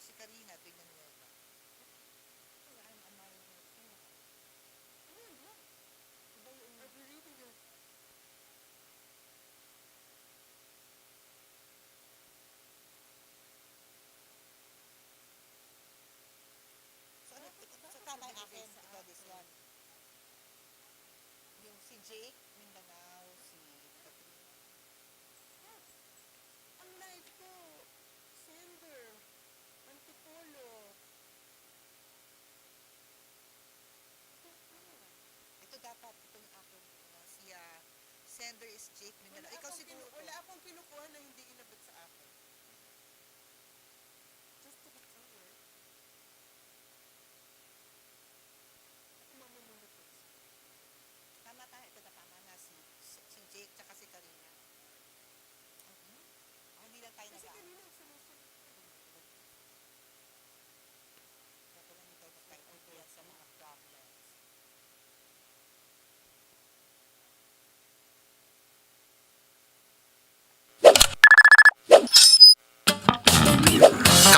si Karina Villanueva. I'm admiring her too. Iba yung been reading it. So, ano, sa tatay akin, ito this one. Yung si Jake, Mindanao, si Katrina. Ang life ko, Sender, Antipolo. Ito dapat, ito yung akin. Uh, si ah, sender is Jake Wala Mindanao. Ikaw siguro. Wala akong kinukuha na hindi inabot sa akin. Just to be clear. Ako mamunod ko. Tama tayo, ito na tama na si, si, si Jake tsaka si Karina. Mhm. Ah, hindi lang tayo Kasi nag kanina sumusunod. Dapat lang tayo magkaintindihan sa mga problems.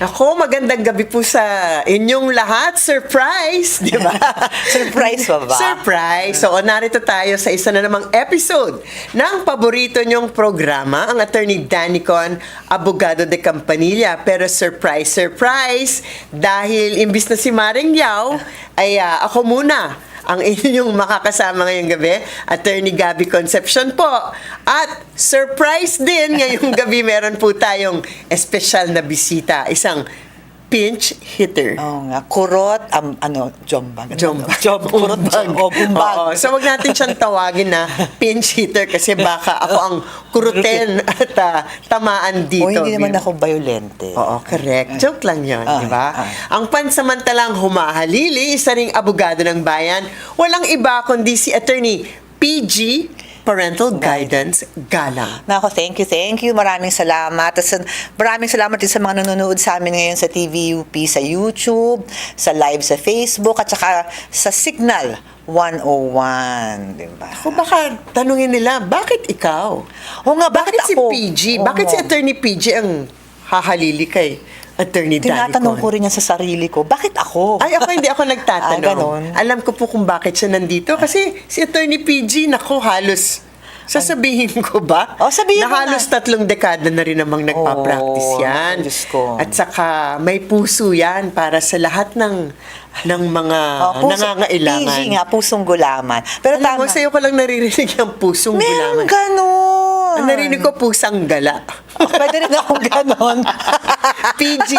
Ako, magandang gabi po sa inyong lahat. Surprise! Di ba? Surprise pa ba? Surprise! So, narito tayo sa isa na namang episode ng paborito nyong programa, ang attorney Danicon, abogado de Campanilla. Pero surprise, surprise! Dahil imbis na si Maring Yao, ay ah, ako muna ang inyong makakasama ngayong gabi, Attorney Gabby Concepcion po. At surprise din ngayong gabi, meron po tayong espesyal na bisita, isang pinch hitter. Oo nga, kurot, um, ano, jombag. Jombag. Job, kurot, Bumbag. o bumbag. Oo. So, wag natin siyang tawagin na pinch hitter kasi baka ako ang kurutin at ah, tamaan dito. o hindi naman ako violente. Oo, correct. Joke lang yun, Ah, di ba? ah. Ang pansamantalang humahalili, isa ring abogado ng bayan, walang iba kundi si attorney PG Parental Guidance Galang. Nako, thank you, thank you. Maraming salamat. Tapos, maraming salamat din sa mga nanonood sa amin ngayon sa TVUP, sa YouTube, sa live sa Facebook, at saka sa Signal 101. Di ba? Kung baka tanungin nila, bakit ikaw? Oo nga, bakit, Bakit si ako? PG? Oo Bakit si attorney PG ang hahalili kay attorney Tinatanong Con? ko rin yan sa sarili ko, bakit ako? Ay, ako hindi ako nagtatanong. Ah, ganon. Alam ko po kung bakit siya nandito. Kasi si Attorney PG, nako, halos Sasabihin ko ba? Oh, sabihin na mo na. halos tatlong dekada na rin namang nagpa-practice Oh, yan. Diyos ko. At saka may puso yan para sa lahat ng ng mga Oh, puso- nangangailangan. PG nga, pusong gulaman. Pero Alam mo, tama. sa'yo ko lang naririnig yung pusong Meron gulaman. ganon. Ang narinig ko, pusang gala. Pwede rin akong ganon. PG,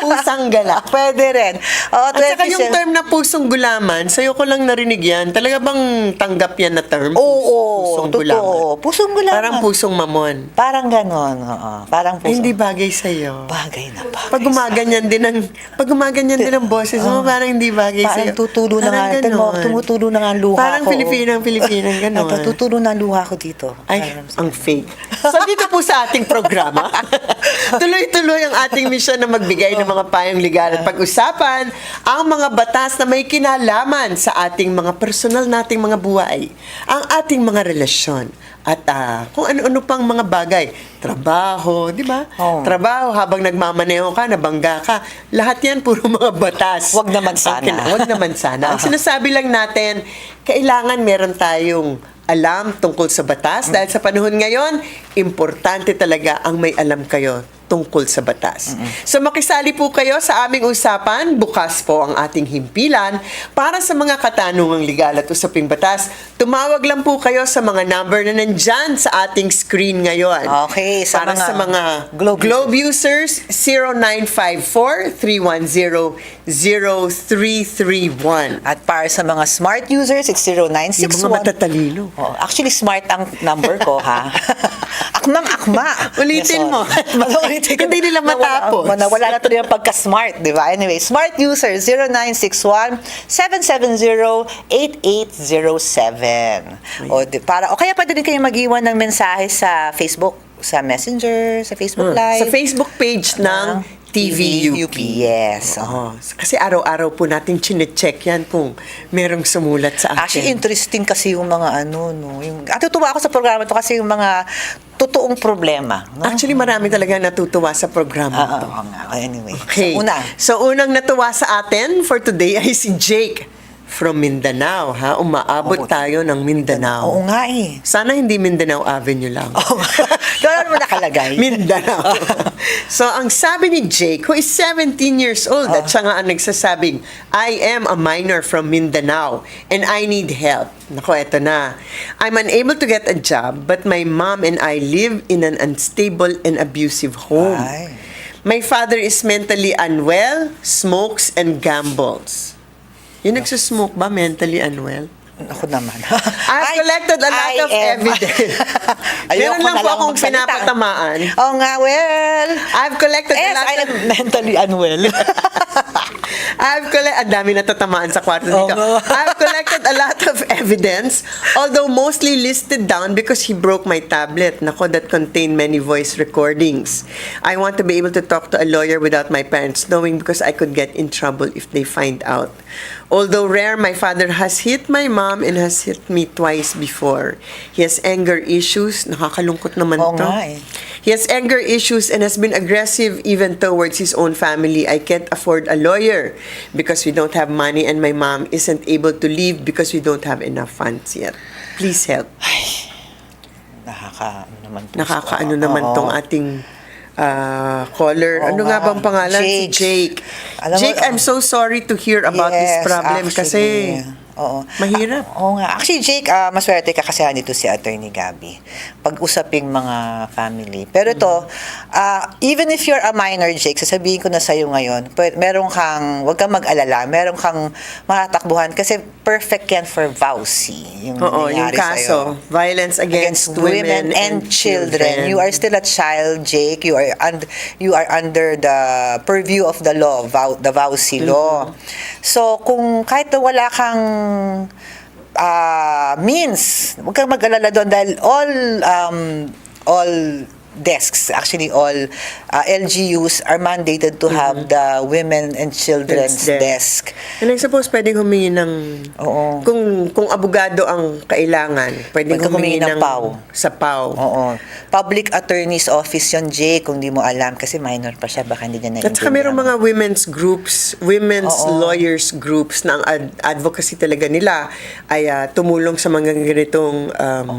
pusang gala. pwede rin. Oh, At saka yung 27 term na pusong gulaman, sa'yo ko lang narinig yan. Talaga bang tanggap yan na term? Oo, pusong totoo. Pusong gulaman. Parang pusong mamon. Parang ganon. Oo, parang pusong. hindi bagay sa'yo. Bagay na bagay. Pag gumaganyan din ang pag gumaganyan din ang boses mo, parang hindi bagay Parang sa'yo. tutulo na nga. Parang ganon. tumutulo na nga ang luha Parang ko. Pilipinang Pilipinang ganon. Ito, tutulo na ang luha ko dito. Ay, Parang- ang fake. So dito po sa ating programa, tuloy-tuloy ang ating mission na magbigay ng mga payong legal at pag-usapan ang mga batas na may kinalaman sa ating mga personal nating mga buhay, ang ating mga relasyon, at ah, kung ano-ano pang mga bagay. Trabaho, di ba? Oo. Trabaho, habang nagmamaneho ka, nabangga ka, lahat yan puro mga batas. Wag naman sana. Ang kina- Wag naman sana. Ang sinasabi lang natin, kailangan meron tayong alam tungkol sa batas dahil sa panahon ngayon, importante talaga ang may alam kayo tungkol sa batas. So makisali po kayo sa aming usapan, bukas po ang ating himpilan para sa mga katanungang legal at usaping batas. Tumawag lang po kayo sa mga number na nandyan sa ating screen ngayon. Okay, sa para mga sa mga Globe Globe users, 0954-310-0331. At para sa mga smart users, it's Yung mga 0961. matatalino. Oh, actually, smart ang number ko, ha? Akmang-akma. Ulitin mo. Ano, ulitin ko. Hindi nila Nawala- matapos. Nawala na tuloy ang pagka-smart, di ba? Anyway, smart user 0961-770-8807. O, di, para, o kaya pwede din kayo mag-iwan ng mensahe sa Facebook, sa Messenger, sa Facebook Live. Sa Facebook page ng TVUP. Yes. Oo. oh. Kasi araw-araw po natin chinecheck yan kung merong sumulat sa atin. Actually, interesting kasi yung mga ano, no. Yung, at tutuwa ako sa programa to kasi yung mga totoong problema. No? Actually, marami talaga natutuwa sa programa Ah, to. oo nga. Anyway. Okay. So, una. So, unang natuwa sa atin for today ay si Jake from Mindanao, ha? Umaabot Oo. tayo ng Mindanao. Oo nga eh. Sana hindi Mindanao Avenue lang. Oo nga. Doon mo nakalagay. Mindanao. so, ang sabi ni Jake, who is 17 years old, Ah. at siya nga ang nagsasabing, I am a minor from Mindanao and I need help. Nako, eto na. I'm unable to get a job, but my mom and I live in an unstable and abusive home. Ay. My father is mentally unwell, smokes, and gambles. Yung nagsusmoke ba mentally unwell? Ako naman. I've collected a lot I of am- evidence. Meron lang po akong magsalita. pinapatamaan. Oo nga, well. I've collected a Yes, lot I of... am mentally unwell. I've collected... Ang dami na tatamaan sa kwarto dito. nga. I've collected a lot of evidence, although mostly listed down because he broke my tablet, nako, that contained many voice recordings. I want to be able to talk to a lawyer without my parents knowing because I could get in trouble if they find out. Although rare, my father has hit my mom and has hit me twice before. He has anger issues. Nakakalungkot naman Oo to. nga eh. He has anger issues and has been aggressive even towards his own family. I can't afford a lawyer because we don't have money and my mom isn't able to leave because we don't have enough funds yet. Please help. Nakaka, ano naman po. Nakakaano naman tong ating ah, caller. Oo ano nga nga. bang pangalan? Jake. Si Jake. Alam mo, Jake, I'm so sorry to hear about this Yes, problem kasi actually. Oo. mahirap. Ah, oo nga. Actually, Jake, ah, maswerte ka kasi nandito si Attorney Gabby. Pag-usaping mga family. Pero ito, ah, even if you're a minor, Jake, sasabihin ko na sa'yo ngayon, meron kang, huwag kang mag-alala, meron kang matatakbuhan kasi perfect yan for VAUSI. Yung Oo, yung kaso, sa'yo. violence against, women, and children. You are still a child, Jake. You are und- you are under the purview of the law, vow, the VAUSI law. So, kung kahit wala kang ah, means, huwag kang mag-alala doon dahil all um, all desks, actually all uh, LGUs are mandated to have the women and children's Yes, desk. And I suppose pwedeng humingi ng... Oo. Kung, kung abogado ang kailangan, pwedeng Pwede humingi, humingi ng... ng PAW. Sa PAW. Oo. Public Attorney's Office yon Jay, kung di mo alam, kasi minor pa siya, baka hindi niya At saka naiintindihan. merong mga women's groups, women's Oo. lawyers groups na ang ad- advocacy talaga nila ay ah, tumulong sa mga ganitong um,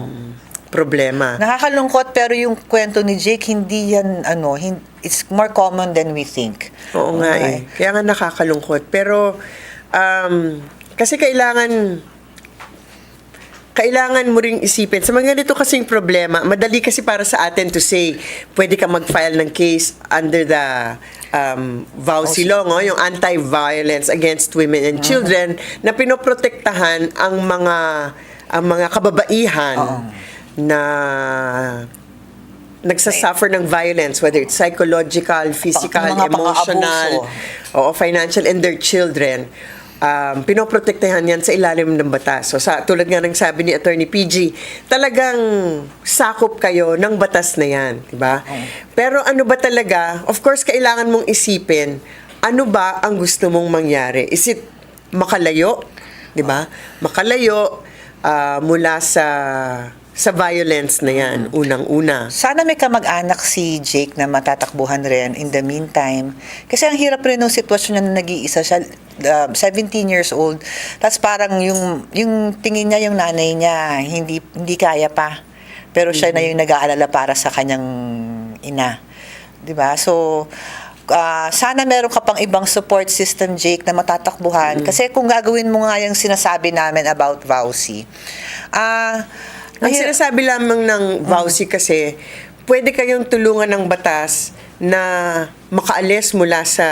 problema. Nakakalungkot, pero yung kwento ni Jake, hindi yan, ano, hin- it's more common than we think. Oo nga eh. Kaya nga nakakalungkot. Pero, um, kasi kailangan, kailangan mo ring isipin. Sa mga ganito kasing problema, madali kasi para sa atin to say, pwede ka mag-file ng case under the um, VAUSI law, no? yung anti-violence against women and children, na pinoprotektahan ang mga ang mga kababaihan na nagsasuffer ng violence, whether it's psychological, physical, mga emotional, o financial, and their children, um, pinoprotektahan yan sa ilalim ng batas. So, sa, tulad nga ng sabi ni Attorney PG, talagang sakop kayo ng batas na yan, di ba? Pero ano ba talaga, of course, kailangan mong isipin, ano ba ang gusto mong mangyari? Is it makalayo, di ba? Makalayo ah, mula sa sa violence na yan, unang-una. Sana may kamag-anak si Jake na matatakbuhan rin in the meantime. Kasi ang hirap rin ng sitwasyon niya na nag-iisa siya, uh, 17 years old. Tapos parang yung, yung tingin niya, yung nanay niya, hindi, hindi kaya pa. Pero siya na yung nag-aalala para sa kanyang ina. 'Di ba So, ah, sana meron ka pang ibang support system, Jake, na matatakbuhan. Kasi kung gagawin mo nga yung sinasabi namin about VAUSI, ah, Ang mahirap- sinasabi lamang ng VAUSI kasi, pwede kayong tulungan ng batas na makaalis mula sa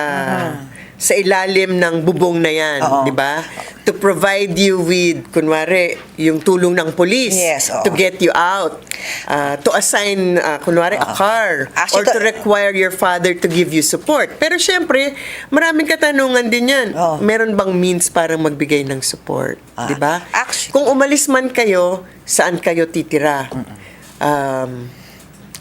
sa ilalim ng bubong na yan, di ba? To provide you with, kunwari, yung tulong ng police Yes, oo. to get you out. Uh, to assign, uh, kunwari, a car. or Actually, to to- require your father to give you support. Pero syempre, maraming katanungan din yan. Oo. Meron bang means para magbigay ng support? Ah, di ba? actually- Kung umalis man kayo, saan kayo titira? Um,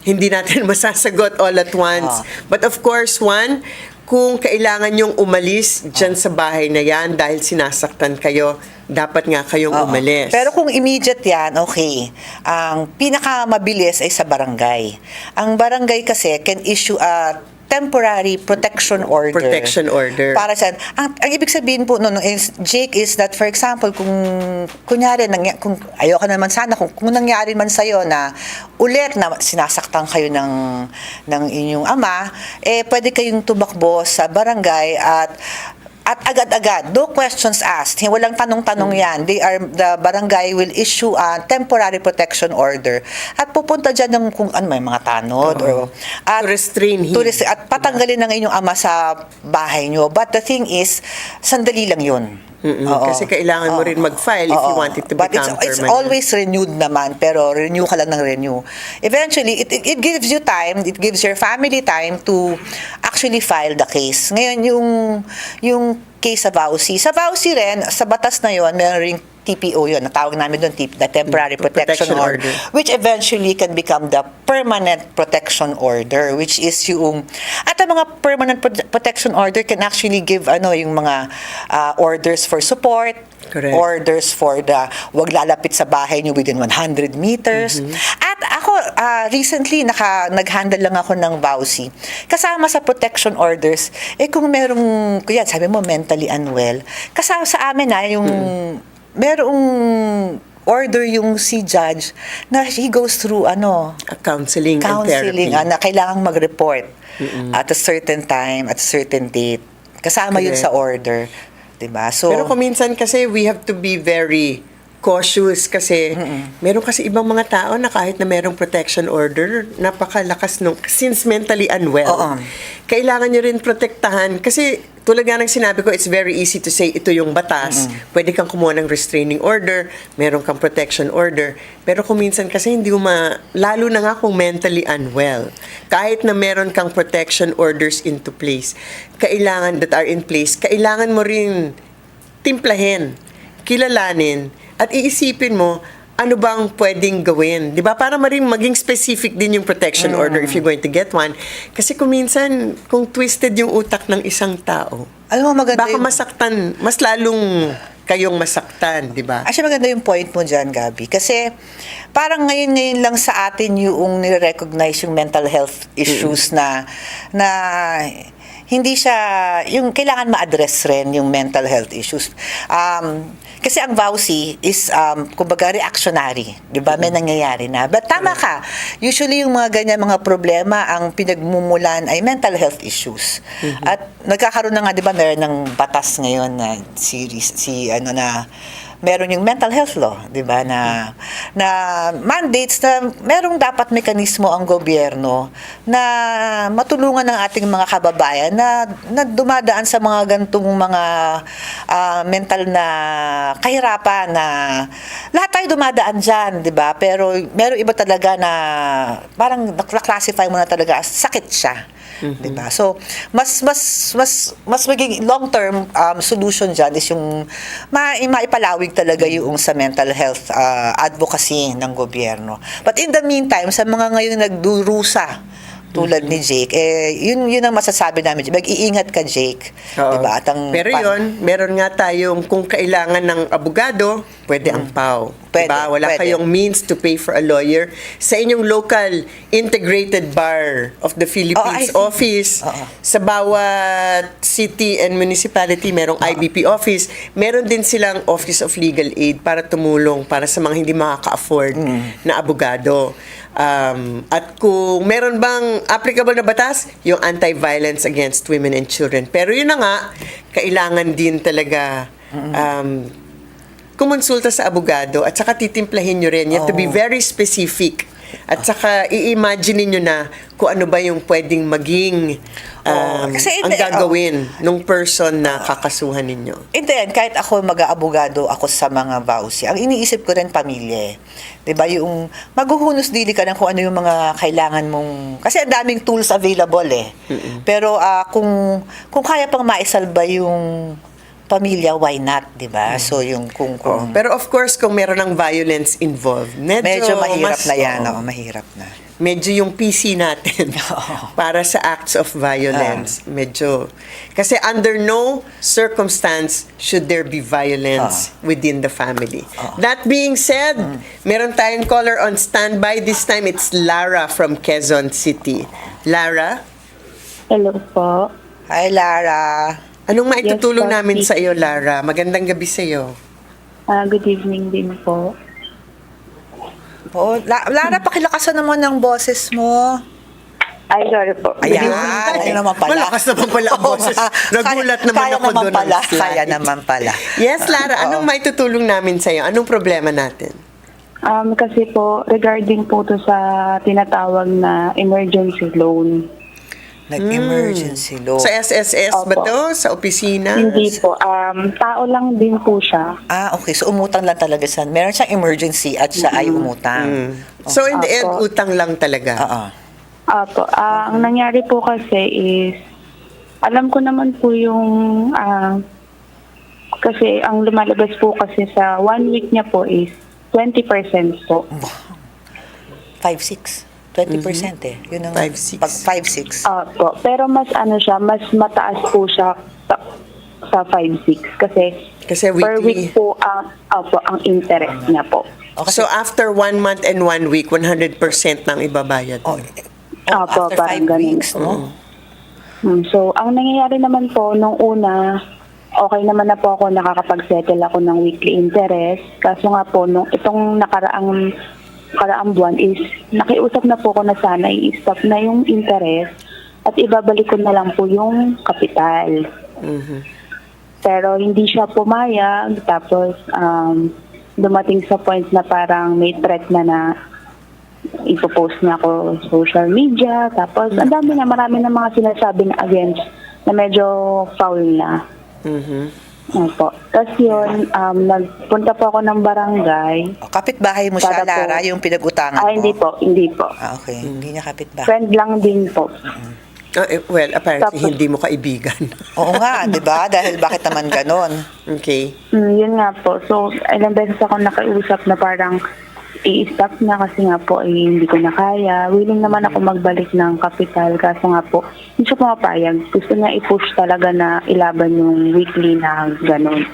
hindi natin masasagot all at once. Ah. But of course, one, kung kailangan yung umalis dyan sa bahay na yan dahil sinasaktan kayo, dapat nga kayong Oo. umalis. Pero kung immediate yan, okay. Ang pinakamabilis ay sa barangay. Ang barangay kasi can issue a temporary protection order. Protection order. Para sa ang, ang ibig sabihin po noon is Jake is that for example kung kunyari nangya, kung ayoko naman sana kung, kung nangyari man sa na ulit na sinasaktan kayo ng ng inyong ama eh pwede kayong tumakbo sa barangay at at agad-agad, no questions asked. Walang tanong-tanong yan. They are, the barangay will issue a temporary protection order. At pupunta dyan ng kung ano, may mga tanod. Or, at, To restrain him. to rest- at patanggalin ng inyong ama sa bahay nyo. But the thing is, sandali lang yun. Mm-mm. Oo. Kasi kailangan mo rin mag-file if you Oo. want it to But become it's, it's permanent. always renewed naman, pero renew ka lang ng renew. Eventually, it, it, it gives you time, it gives your family time to actually file the case. Ngayon, yung, yung день. Case sa Vauci. Sa Vauci rin, sa batas na yon meron ring TPO yun. Natawag namin doon the Temporary Mm, Protection, Protection order, Order. which eventually can become the Permanent Protection Order, which is yung, at ang mga Permanent Prote- Protection Order can actually give ano yung mga ah, orders for support, Correct. orders for the wag lalapit sa bahay niyo within 100 meters. At ako ah, recently naka nag-handle lang ako ng VAUSI. Kasama sa protection orders, eh kung merong kuya, sabi mo mentally unwell, kasama sa amin na yung merong order yung si judge na he goes through ano A counseling, and therapy. counseling ah, na kailangang mag-report at a certain time, at a certain date. Kasama yun Correct. sa order. 'Di ba? So Pero kung minsan kasi we have to be very cautious kasi meron kasi ibang mga tao na kahit na merong protection order, napakalakas nung since mentally unwell. Oo. Kailangan nyo rin protektahan kasi tulad nga ng sinabi ko, it's very easy to say ito yung batas. Pwede kang kumuha ng restraining order, meron kang protection order. Pero kung minsan kasi hindi mo ma, lalo na nga kung mentally unwell, kahit na meron kang protection orders into place, kailangan that are in place, kailangan mo rin timplahin, kilalanin, at iisipin mo, ano bang pwedeng gawin? 'Di ba? Para maring maging specific din yung protection order if you're going to get one. Kasi kung minsan, kung twisted yung utak ng isang tao, alam mo maganda baka yung- masaktan, mas lalong kayong masaktan, 'di ba? Actually, maganda yung point mo dyan, Gabi. Kasi parang ngayon-ngayon lang sa atin yung nire-recognize yung mental health issues na na hindi siya, yung kailangan ma-address rin yung mental health issues. Um, kasi ang VAUSI is, um, kumbaga, reactionary. Di ba? May nangyayari na. But tama ka. Usually, yung mga ganyan mga problema, ang pinagmumulan ay mental health issues. At nagkakaroon na nga, di ba, meron ng batas ngayon na series, si, ano na, meron yung mental health law, 'di ba, na na mandates na merong dapat mekanismo ang gobyerno na matulungan ng ating mga kababayan na, na dumadaan sa mga gantong mga ah, mental na kahirapan na lahat tayo dumadaan diyan, 'di ba? Pero meron iba talaga na parang na-classify mo na talaga sakit siya. 'Di ba? So, mas mas mas mas maging long-term um, solution diyan is yung ma maipalawig talaga yung sa mental health uh, advocacy ng gobyerno. But in the meantime, sa mga ngayon nagdurusa tulad ni Jake, eh, yun, yun ang masasabi namin. Mag-iingat ka, Jake. Oo. Diba? At ang, Pero yon meron nga tayong kung kailangan ng abogado, pwede ang PAW. Pwede, diba? Wala pwede. kayong means to pay for a lawyer. Sa inyong local integrated bar of the Philippines Oh, office, Oo. sa bawat city and municipality, merong IBP office, meron din silang Office of Legal Aid para tumulong para sa mga hindi makaka-afford Mm. na abogado. Um, at kung meron bang applicable na batas, yung anti-violence against women and children. Pero yun na nga, kailangan din talaga um, kumonsulta sa abogado at saka titimplahin nyo rin. You have to be very specific At saka, i-imagine niyo na kung ano ba yung pwedeng maging um, Oo, kasi ang hindi- gagawin nung person na kakasuhan ninyo. And then, kahit ako mag-aabogado ako sa mga vowsy, ang iniisip ko rin pamilya. eh. 'Di ba Yung maghuhunos dili ka ng kung ano yung mga kailangan mong... Kasi ang daming tools available eh. Pero ah, kung, kung kaya pang maisalba yung pamilya, why not? 'di ba So yung kung... Oh, kung pero of course, kung meron ng violence involved, medyo, medyo mahirap mas- na yan. oo. mahirap na. medyo yung PC natin para sa acts of violence. Medyo. Kasi under no circumstance should there be violence within the family. That being said, meron tayong caller on standby. This time it's Lara from Quezon City. Lara, Hello po. Hi, Lara. Anong maitutulong Yes, namin sa iyo, Lara? Magandang gabi sa iyo. Ah, good evening din po. Oh, La- Lara, pakilakasan naman ng boses mo. Ay, sorry po. Ayan, po. ayun naman pala. Malakas naman pala ang boses. Nagulat Kaya- naman kaya ako naman doon Pala, kaya naman pala. Yes, Lara, Oo. anong maitutulong namin sa iyo? Anong problema natin? Um, kasi po, regarding po to sa tinatawag na emergency loan. Nag-emergency law. Sa SSS ba Opo. to? Sa opisina? Hindi po. Um, tao lang din po siya. Ah, okay. So, umutang lang talaga siya. Meron siyang emergency at siya ay umutang. So in the end, Opo. utang lang talaga. Oo. Apo, ah, ang nangyari po kasi is, alam ko naman po yung, ah, kasi ang lumalabas po kasi sa one week niya po is 20% po. 5-6. 20% eh. Yun ang... 5-6. Pag 5-6. Opo, pero mas ano siya, mas mataas po siya sa, sa 5-6 kasi Kasi per weekly. week po ang, opo, ang interest niya po. Okay. So after one month and one week, 100% nang ibabayad. oh, oh, Opo, after 5 parang ganun. weeks, no? Hmm, so, ang nangyayari naman po, nung una, okay naman na po ako, nakakapag-settle ako ng weekly interest. Kaso nga po, nung itong nakaraang, nakaraang buwan is, nakiusap na po ako na sana i-stop na yung interest at ibabalik ko na lang po yung kapital. Pero hindi siya pumayag. Tapos, um, dumating sa point na parang may threat na na ipopost niya ako sa social media. Tapos, ang dami na, marami na mga sinasabi na against na medyo foul na. Mhm. Opo. Tapos yun, um, nagpunta po ako ng barangay. Oh, kapitbahay mo siya, Para po- Lara, yung pinag-utangan Ah, mo? hindi po, hindi po. Ah, okay. Hindi niya kapitbahay. Friend lang din po. Oh, eh, well, apparently Tapos- hindi mo kaibigan. Oo nga, di ba? Dahil bakit naman ganon? okay. Mm, yun nga po. So, ilang beses ako nakiusap na parang i-stop na kasi nga po eh, hindi ko na kaya. Willing naman ako magbalik ng kapital kaso nga po, hindi siya pumapayag. Gusto niya i-push talaga na ilaban yung weekly na ganun.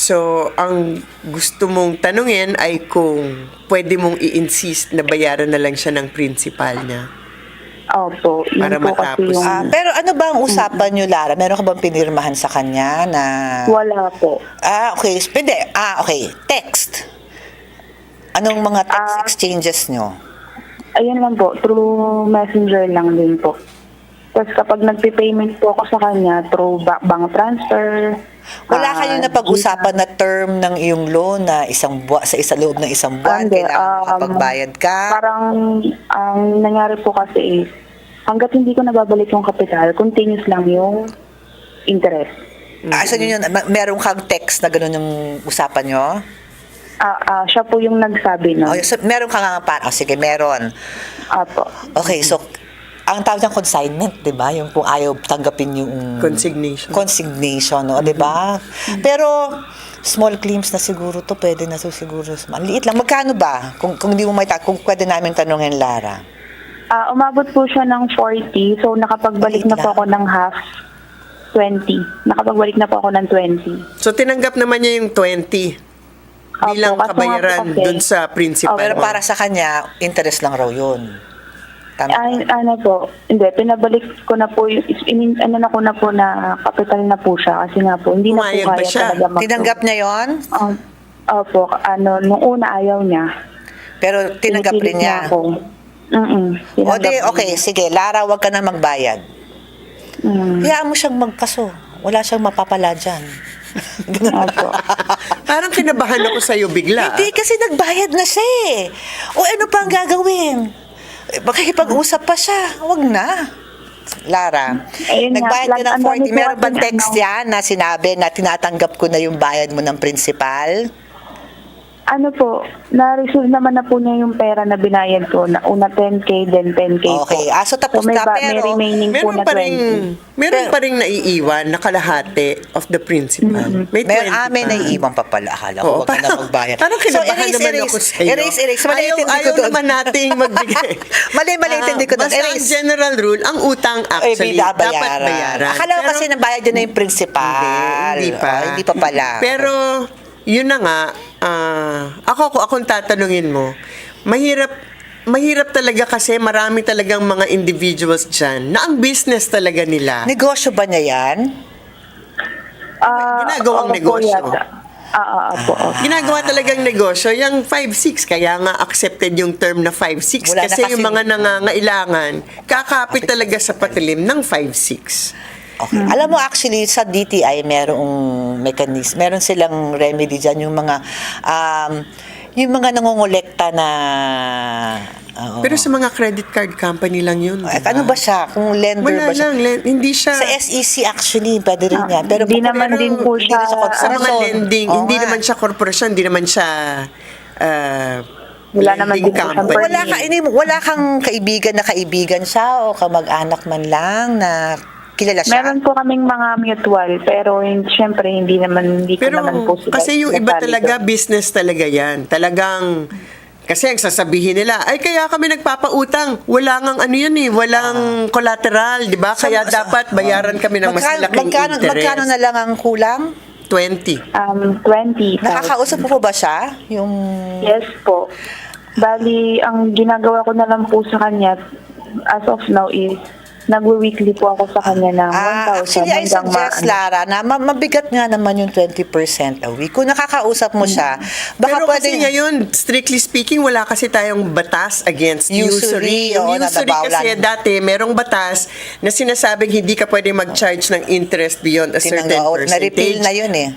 So, ang gusto mong tanungin ay kung pwede mong i-insist na bayaran na lang siya ng principal niya. Opo, yun Para po kasi matapos. yung... Ah, pero ano ba ang usapan niyo, Lara? Meron ka bang pinirmahan sa kanya na... Wala po. Ah, okay. Hindi. Ah, okay. Text. Anong mga text Ah. exchanges nyo? Ayun lang po, through messenger lang din po. Tapos kapag nagpe-payment po ako sa kanya through ba- bank transfer. Wala ah, kayong napag-usapan na term ng iyong loan na isang buwan, sa isa loob ng isang buwan, Hindi, kailangan um, makapagbayad ka? Parang ang nangyari po kasi is, hanggat hindi ko nababalik yung kapital, continuous lang yung interest. Ah, so yun, yun, meron kang text na gano'n yung usapan nyo? Ah, ah, siya po yung nagsabi nun. Oh, so, meron ka nga pa. Oh, sige, meron. Apo. Okay, so, ang tawag ng consignment, di ba? Yung kung ayaw tanggapin yung... Consignation. Consignation, no? di ba? Pero, small claims na siguro to, pwede na to siguro. Ang liit lang. Magkano ba? Kung, kung hindi mo may ta- kung pwede namin tanungin, Lara. Ah, umabot po siya ng 40, so nakapagbalik na po ako ng half 20. Nakapagbalik na po ako ng 20. So, tinanggap naman niya yung 20 Opo, bilang kaso nga po kabayaran kasi- dun sa principal. Pero mo. para sa kanya, interest lang raw yun. Tama Ay, ano po, hindi, pinabalik ko na po, yung- in, ano na ko na po na kapital na po siya kasi nga po, hindi na Pumayag po ba kaya siya? talaga mag- Tinanggap niya yon Um, opo, ano, nung una ayaw niya. pero tinanggap rin niya. Ako. Mm-mm, O di, okay, sige, Lara, wag ka na magbayad. Mm. Hayaan mo siyang magkaso. Wala siyang mapapala dyan. Opo. Parang kinabahan ako sa'yo bigla. Hindi, kasi nagbayad na siya eh. O ano pa ang gagawin? Makikipag-usap pa siya. Huwag na. Lara, Ayun nga, nagbayad ka like, ng ang dami 40. ko Meron bang text ano- yan na sinabi na tinatanggap ko na yung bayad mo ng principal? Ano po, na-resolve naman na po niya yung pera na binayad ko. Na una 10K, then 10K po. Okay. Ah, so tapos may, na, ba- may pero remaining po Meron na pa 20. rin, meron Pero- pa rin naiiwan na kalahati of the principal. May 20 Meron amin pa. na iiwan pa pala. Akala ko Oo, wag ka na magbayad. Parang kinabahan erase, naman erase, ako sa'yo. Erase, erase. Mali ayaw, intindi ko ayaw doon. naman nating magbigay. Mali, mali Ah, intindi ko doon. Basta ang Erase. general rule, ang utang Ay, actually bida, dapat bayaran. Akala ko Pero- kasi nabayad yun na yung principal. Hindi, hindi pa. Oh, hindi pa pala. Pero, yun na nga, ah, ako, kung akong tatanungin mo, mahirap, mahirap talaga kasi marami talagang mga individuals dyan na ang business talaga nila. Negosyo ba niya yan? Ah, Ginagawang opo negosyo. Ah, ah, ah, opo. Ginagawa talagang negosyo, yung 5-6, kaya nga accepted yung term na 5-6 Wala na kasi, yung kasi- mga nangangailangan, kakapit talaga sa patilim ng 5-6. Okay. Alam mo actually sa DTI merong mechanism, meron silang remedy diyan yung mga um, yung mga nangongolekta na oo. Pero sa mga credit card company lang yun. Diba? ano ba siya? Kung lender Wala ba siya? lang, len- hindi siya. Sa SEC actually, pwede rin Ah, yan. Pero hindi naman din po hindi siya- sa mga lending, Oo hindi nga. naman siya korporasyon, hindi naman siya uh, Wala naman lending din company. Wala ka ini wala kang kaibigan na kaibigan siya o kamag-anak man lang na kilala siya. Meron po kaming mga mutual, pero yun, syempre hindi naman, hindi ko Pero naman po sila kasi yung iba talaga, doon. business talaga yan. Talagang, kasi ang sasabihin nila, ay kaya kami nagpapautang. Wala ngang ano yan eh, walang collateral, di ba? Kaya Sa- dapat bayaran kami ng mas Magkano- malaking magkano, interest. Magkano na lang ang kulang? 20. Um, 20. Nakakausap po ba siya? Yung Yes po. Bali, ang ginagawa ko na lang po sa kanya as of now is nagwe-weekly po ako sa kanya ng 1,000 Ah, actually, I suggest, ma- Lara, na ma- mabigat nga naman yung 20% a week. Kung nakakausap mo siya, baka Pero pwede... kasi ngayon, strictly speaking, wala kasi tayong batas against Usury, usury. Yung oo, usury kasi nababawalan. dati, merong batas na sinasabing hindi ka pwede mag-charge ng interest beyond a certain Tinanggaw, na-repeal percentage. na yun eh.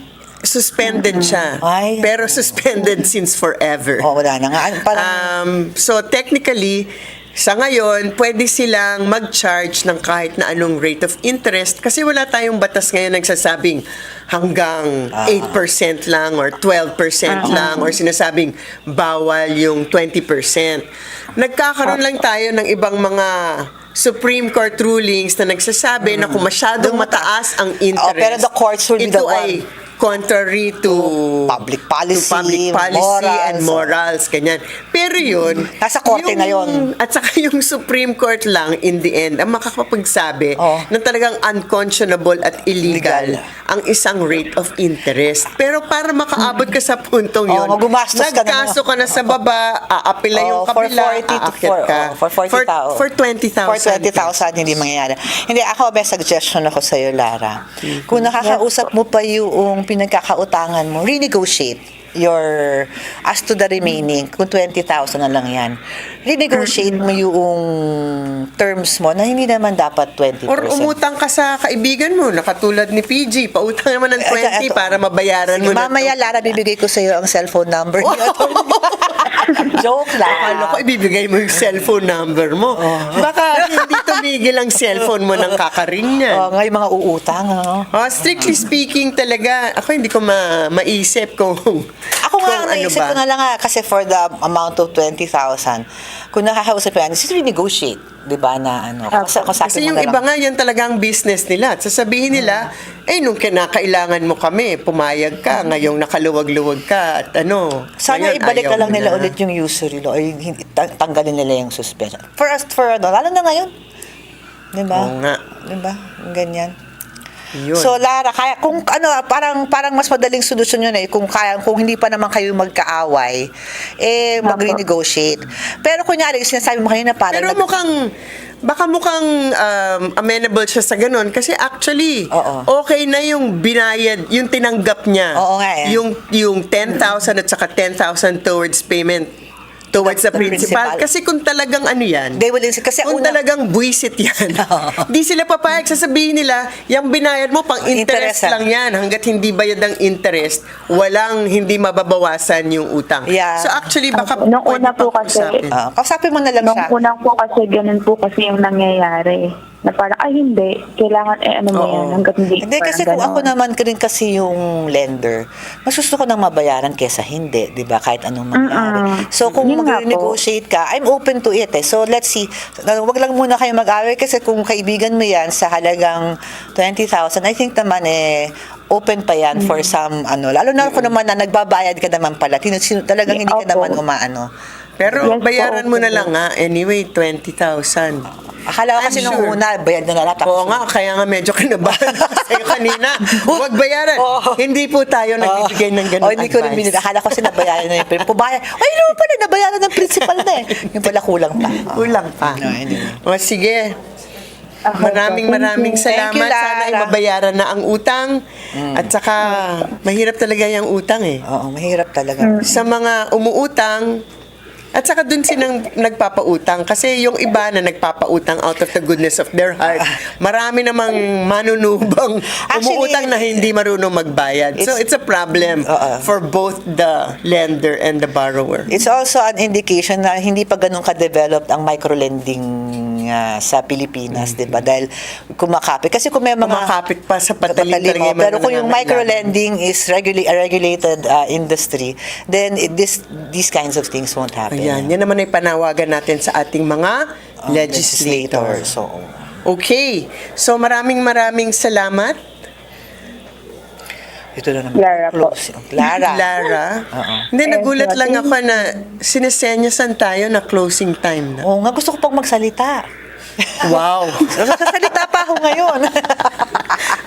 Suspended siya. Ay. Pero suspended since forever. Oh, wala na nga. Parang, Um, so technically, sa ngayon, pwede silang mag-charge ng kahit na anong rate of interest kasi wala tayong batas ngayon nagsasabing hanggang 8% lang or 12% lang or sinasabing bawal yung 20%. Nagkakaroon lang tayo ng ibang mga Supreme Court rulings na nagsasabi na kung masyadong mataas ang interest, Oh, pero the courts will be ito the one. ay contrary to public policy, to public policy morals, and morals, ganyan. Pero yun, Nasa korte na yun. At saka yung Supreme Court lang, in the end, ang makakapagsabi Oh. na talagang unconscionable at illegal, Legal. ang isang rate of interest. Pero para makaabot ka sa puntong Oh, yun, ka na nagkaso ka na sa baba, aapila yung Oh, for kabila, 40 to aakyat for, ka. oh, for 40,000. For 20,000. For 20,000, hindi mangyayari. Hindi, ako, may suggestion ako sa'yo, Lara. Kung nakakausap mo pa yung pinagkakautangan mo, renegotiate your, as to the remaining, kung 20,000 na lang yan, renegotiate mo yung terms mo na hindi naman dapat 20%. Or umutang ka sa kaibigan mo, na katulad ni PG, pautang naman ng 20 Ito, ito. para mabayaran Sige, mo na mamaya, Lara, bibigay ko sa'yo ang cellphone number niya. Joke lang. Akala ko ibibigay mo yung cellphone number mo. Baka hindi tumigil ang cellphone mo ng kakaring niyan. Oh, ngayon mga uutang, ano? Oh, strictly speaking talaga, ako hindi ko ma maisip kung nga, kung ang naisip ko na lang nga, kasi for the amount of 20,000, kung nakakausap yan, is renegotiate, di ba, na ano. Kasi, kung sa akin Kasi mo yung na iba lang- nga, yan talagang business nila. At sasabihin nila, eh, nung kinakailangan mo kami, pumayag ka, ngayong nakaluwag-luwag ka, at ano. Sana ngayon, ibalik ayaw na lang mo nila ulit yung usury law, ay hindi- tang- tanggalin nila yung suspension. For us, for ano, lalo na ngayon. Di ba? Oo nga. Di ba? Ganyan. Yun. So Lara, kaya kung ano parang parang mas madaling solusyon yun eh kung kaya kung hindi pa naman kayo magkaaway eh mag-renegotiate. Pero kunyari sinasabi mo kanina parang Pero mukhang, baka mukhang um, amenable siya sa ganun. Kasi actually, Oo. okay na yung binayad, yung tinanggap niya. Oo nga eh. Yung, yung 10,000 at saka 10,000 towards payment towards the, The principal. principal. Kasi kung talagang ano yan, They will insist. Kasi kung una, talagang buwisit yan, di sila papayag. Sasabihin nila, yung binayad mo, pang interest, Interest lang yan. Hanggat hindi bayad ng interest, walang hindi mababawasan yung utang. Yeah. So actually, baka Nung pwede una po kasi. Ah, kausapin mo na lang Nung siya. unang po kasi, ganun po kasi yung nangyayari. Na parang, ay hindi, kailangan, eh ano mo Oo. yan, hanggat hindi. Hindi, parang kasi kung ako ganon. naman rin kasi yung lender, mas gusto ko nang mabayaran kesa hindi, di ba? Kahit anong mangyari. Mm-mm. So, kung Yun nga po. mag-negotiate ka, I'm open to it eh. So, let's see. Uh, Wag lang muna kayo mag-away kasi kung kaibigan mo yan sa halagang 20,000, I think naman eh, open pa yan for some, ano, lalo na kung naman na nagbabayad ka naman pala, tino, sino, talagang hindi ka Opo. naman umaano. Pero Yes po, bayaran mo na lang po. nga. Anyway, 20,000. Akala ko I'm kasi nung sure. una, bayad na lahat. Oo nga, kaya nga medyo kinabahan ako sa'yo kanina. Huwag bayaran. Oo. Hindi po tayo nagbibigay ng ganun Oh, hindi ko rin binili. Akala ko kasi nabayaran na yung principal. Pubayan. Ay, naman pala, nabayaran ng principal na eh. Yung pala kulang pa. Oh. Kulang pa. No, anyway. O sige. Okay po, Maraming maraming you. salamat. You. Sana ay mabayaran na ang utang. At saka, mahirap talaga yung utang eh. Oo, mahirap talaga. Sa mga umuutang, at saka dun silang nagpapautang. Kasi yung iba na nagpapautang out of the goodness of their heart, marami namang manunubang umuutang na hindi marunong magbayad. so it's- a problem Oo. for both the lender and the borrower. It's also an indication na hindi pa ganun ka-developed ang microlending ah, sa Pilipinas, di ba? Dahil kumakapit. Kasi kung may mga... Kumakapit pa sa patalim Pero kung yung microlending is regula- a regulated ah, industry, then it, this these kinds of things won't happen. Ayan, yan naman ay panawagan natin sa ating mga Ah, legislators. So, Okay, so maraming maraming salamat. ito na naman. Lara po. Close. Lara. Lara. Oo. Hindi, nagulat lang ako na sinisenyasan tayo na closing time na. Oo nga, gusto ko pang magsalita. Wow. Sasalita pa ako ngayon.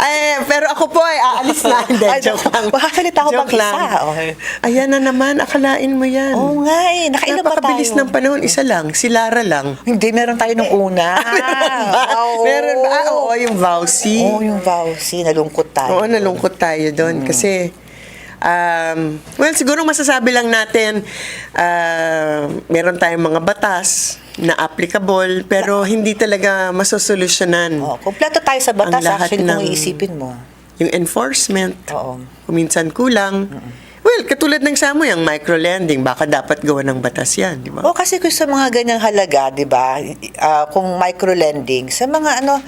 Ay, pero ako po ay aalis na. Hindi, Ay, joke lang. makakasalita ako pang isa. Okay. Ayan na naman, akalain mo yan. Oo nga eh, nakailan ba tayo? Napakabilis ng panahon, isa lang, si Lara lang. Hindi, meron tayo nung una. Meron ba? Ah, oo, yung Vowsy. Oo, yung vowsy, nalungkot tayo. Oo, nalungkot tayo doon kasi um, well, siguro masasabi lang natin uh, meron tayong mga batas na applicable pero hindi talaga masosolusyonan Oo, kompleto tayo sa Ang batas, lahat actually, kung ng- iisipin mo. yung enforcement. Oo. Kung minsan kulang. Well, katulad ng sa mo, yung microlending, baka dapat gawa ng batas yan, di ba? O kasi kung sa mga ganyang halaga, di ba, ah, kung microlending, sa mga ano,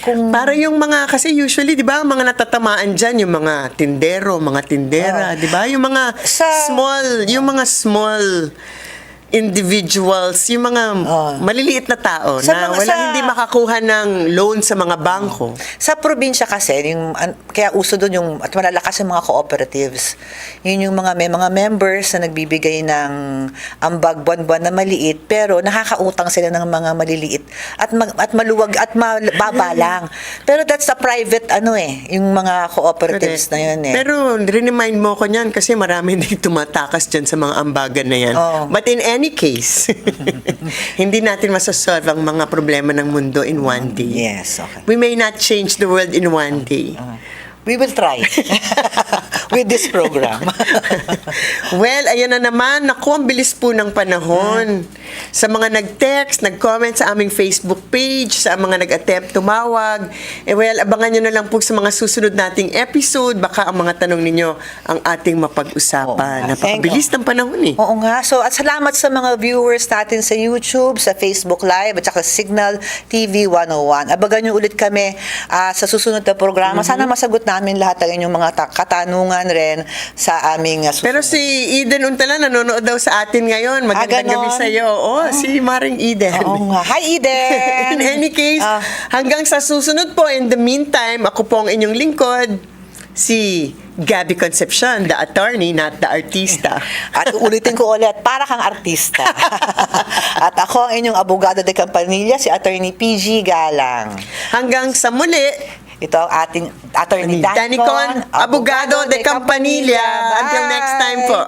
kung Para yung mga, kasi usually, di ba, ang mga natatamaan dyan, yung mga tindero, mga tindera, di ba? Yung mga Sa- small, yung mga small individuals, yung mga Ah. maliliit na tao Sa na mga- walang sa- hindi makakuha ng loan sa mga bangko. Sa probinsya kasi, yung, an- kaya uso doon yung, at malalakas yung mga cooperatives. Yun yung mga, may mga members na nagbibigay ng ambag buwan-buwan na maliit, pero nakakautang sila ng mga maliliit at, mag, at maluwag at mababa lang. Pero that's a private, ano eh, yung mga cooperatives na yun eh. Pero remind mo ko niyan kasi marami din tumatakas dyan sa mga ambagan na yan. Oo. But in any case, hindi natin masasolve ang mga problema ng mundo in one day. yes, okay. We may not change the world in one day. We will try with this program. well, ayan na naman. Naku, ang bilis po ng panahon. Sa mga nag-text, nag-comment sa aming Facebook page, sa mga nag-attempt tumawag, eh well, abangan nyo na lang po sa mga susunod nating episode. Baka ang mga tanong ninyo ang ating mapag-usapan. Oo. Napakabilis ng panahon eh. Oo nga. So, at salamat sa mga viewers natin sa YouTube, sa Facebook Live, at saka Signal TV 101. Abagan nyo ulit kami ah, sa susunod na programa. Sana masagot namin lahat ng inyong mga ta- katanungan rin sa aming ah, susunod. Pero si Eden Untala nanonood daw sa atin ngayon. Magandang Ah, gabi sa iyo. Oo, si Maring Eden. Oo nga. Hi, Eden! In any case, Ah. hanggang sa susunod po, in the meantime, ako po ang inyong lingkod, si Gabby Concepcion, the attorney, not the artista. At uulitin ko ulit, para kang artista. At ako ang inyong abogado de Campanilla, si Attorney PG Galang. Hanggang sa muli, ito ang ating attorney Danicon, Danicon Abogado de Campanilla. Bye. Until next time po.